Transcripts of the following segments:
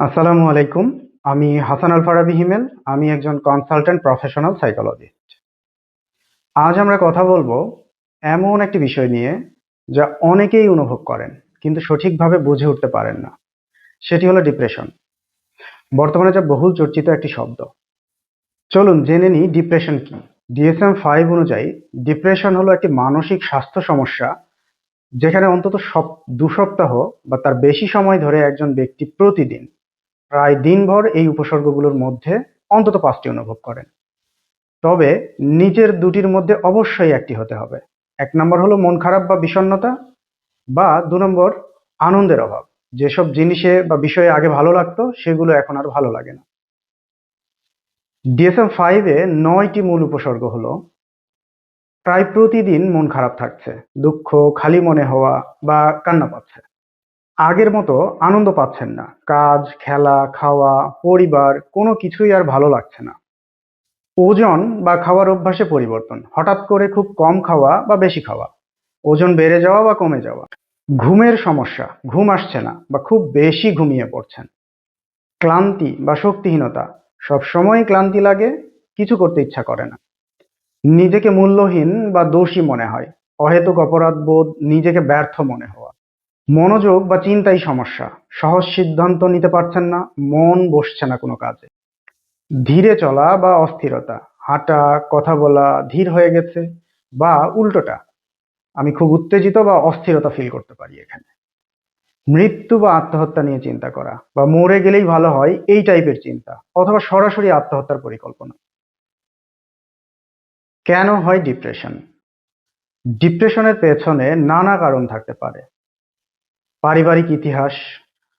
আসসালামু আলাইকুম। আমি হাসান আল ফারাবি হিমেল আমি একজন কনসালটেন্ট প্রফেশনাল সাইকোলজিস্ট আজ আমরা কথা বলব এমন একটি বিষয় নিয়ে যা অনেকেই অনুভব করেন, কিন্তু সঠিকভাবে বুঝে উঠতে পারেন না। সেটি হলো ডিপ্রেশন বর্তমানে যা বহুল চর্চিত একটি শব্দ। চলুন জেনে নিই ডিপ্রেশন কি। ডিএসএম ফাইভ অনুযায়ী ডিপ্রেশন হলো একটি মানসিক স্বাস্থ্য সমস্যা যেখানে অন্তত সব দু সপ্তাহ বা তার বেশি সময় ধরে একজন ব্যক্তি প্রতিদিন প্রায় দিনভর এই উপসর্গগুলোর মধ্যে অন্তত পাঁচটি অনুভব করেন। তবে নিচের দুটির মধ্যে অবশ্যই একটি হতে হবে। এক নম্বর হলো মন খারাপ বা বিষণ্ণতা বা দু নম্বর আনন্দের অভাব। যেসব জিনিসে বা বিষয়ে আগে ভালো লাগতো, সেগুলো এখন আর ভালো লাগে না। ডিএসএম ফাইভে নয়টি মূল উপসর্গ হলো, প্রায় প্রতিদিন মন খারাপ থাকছে, দুঃখ, খালি মনে হওয়া বা কান্না পাচ্ছে। আগের মতো আনন্দ পাচ্ছেন না। কাজ, খেলা, খাওয়া, পরিবার, কোনো কিছুই আর ভালো লাগছে না। ওজন বা খাওয়ার অভ্যাসে পরিবর্তন। হঠাৎ করে খুব কম খাওয়া বা বেশি খাওয়া। ওজন বেড়ে যাওয়া বা কমে যাওয়া। ঘুমের সমস্যা। ঘুম আসছে না বা খুব বেশি ঘুমিয়ে পড়ছেন। ক্লান্তি বা শক্তিহীনতা। সব সময় ক্লান্তি লাগে, কিছু করতে ইচ্ছা করে না। নিজেকে মূল্যহীন বা দোষী মনে হয়। অহেতুক অপরাধ বোধ নিজেকে ব্যর্থ মনে হওয়া মনোযোগ বা চিন্তাই সমস্যা। সহজ সিদ্ধান্ত নিতে পারছেন না, মন বসছে না কোনো কাজে। ধীরে চলা বা অস্থিরতা, হাঁটা, কথা বলা ধীর হয়ে গেছে বা উল্টোটা। আমি খুব উত্তেজিত বা অস্থিরতা ফিল করতে পারি এখানে। মৃত্যু বা আত্মহত্যা নিয়ে চিন্তা করা বা মরে গেলেই ভালো হয় এই টাইপের চিন্তা অথবা সরাসরি আত্মহত্যার পরিকল্পনা। কেন হয় ডিপ্রেশন ডিপ্রেশনের পেছনে নানা কারণ থাকতে পারে। পারিবারিক ইতিহাস।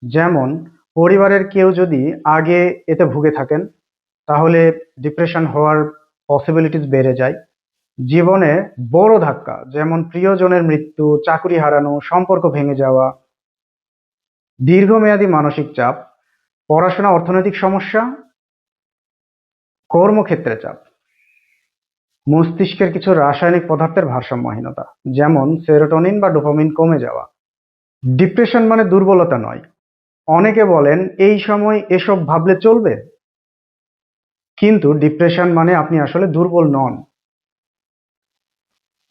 যেমন, পরিবারের কেউ যদি আগে এতে ভুগে থাকেন, তাহলে ডিপ্রেশন হওয়ার পসিবিলিটিস বেড়ে যায়। জীবনে বড় ধাক্কা, যেমন প্রিয়জনের মৃত্যু, চাকরি হারানো, সম্পর্ক ভেঙে যাওয়া, দীর্ঘমেয়াদী মানসিক চাপ, পড়াশোনা অর্থনৈতিক সমস্যা, কর্মক্ষেত্রে চাপ। মস্তিষ্কের কিছু রাসায়নিক পদার্থের ভারসাম্যহীনতা, যেমন সেরোটোনিন বা ডোপামিন কমে যাওয়া। ডিপ্রেশন মানে দুর্বলতা নয়। অনেকে বলেন, এই সময় এসব ভাবলে চলবে? কিন্তু ডিপ্রেশন মানে আপনি আসলে দুর্বল নন।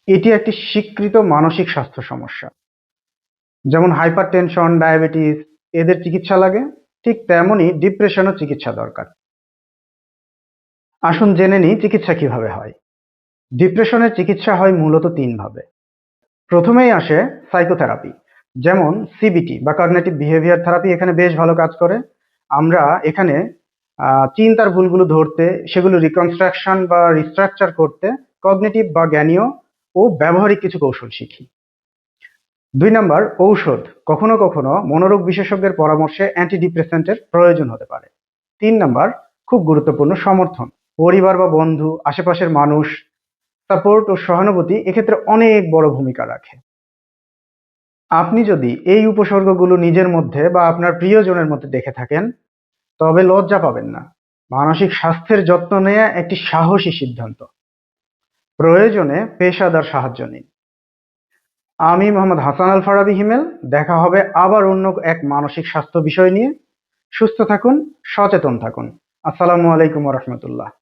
এটি একটি স্বীকৃত মানসিক স্বাস্থ্য সমস্যা। যেমন হাইপার টেনশন ডায়াবেটিস এদের চিকিৎসা লাগে, ঠিক তেমনই ডিপ্রেশনও চিকিৎসা দরকার। আসুন জেনে নিই চিকিৎসা কীভাবে হয়। ডিপ্রেশনের চিকিৎসা হয় মূলত তিনভাবে প্রথমেই আসে সাইকোথেরাপি যেমন সিবিটি বা কগনেটিভ বিহেভিয়ার থেরাপি এখানে বেশ ভালো কাজ করে। আমরা এখানে চিন্তার ভুলগুলো ধরতে, সেগুলো রিকনস্ট্রাকশন বা রিস্ট্রাকচার করতে কগনেটিভ বা জ্ঞানীয় ও ব্যবহারিক কিছু কৌশল শিখি। দুই নাম্বার, ঔষধ। কখনো কখনো মনোরোগ বিশেষজ্ঞের পরামর্শে অ্যান্টিডিপ্রেসেন্টের প্রয়োজন হতে পারে। তিন নাম্বার, খুব গুরুত্বপূর্ণ সমর্থন। পরিবার বা বন্ধু, আশেপাশের মানুষ সাপোর্ট ও সহানুভূতি এক্ষেত্রে অনেক বড় ভূমিকা রাখে। আপনি যদি এই উপসর্গগুলো নিজের মধ্যে বা আপনার প্রিয়জনের মধ্যে দেখে থাকেন, তবে লজ্জা পাবেন না। মানসিক স্বাস্থ্যের যত্ন নেয়া একটি সাহসী সিদ্ধান্ত। প্রয়োজনে পেশাদার সাহায্য নিন। আমি মোহাম্মদ হাসান আল ফারাবি হিমেল, দেখা হবে আবার অন্য এক মানসিক স্বাস্থ্য বিষয় নিয়ে। সুস্থ থাকুন, সচেতন থাকুন। আসসালামু আলাইকুম রহমতুল্লাহ।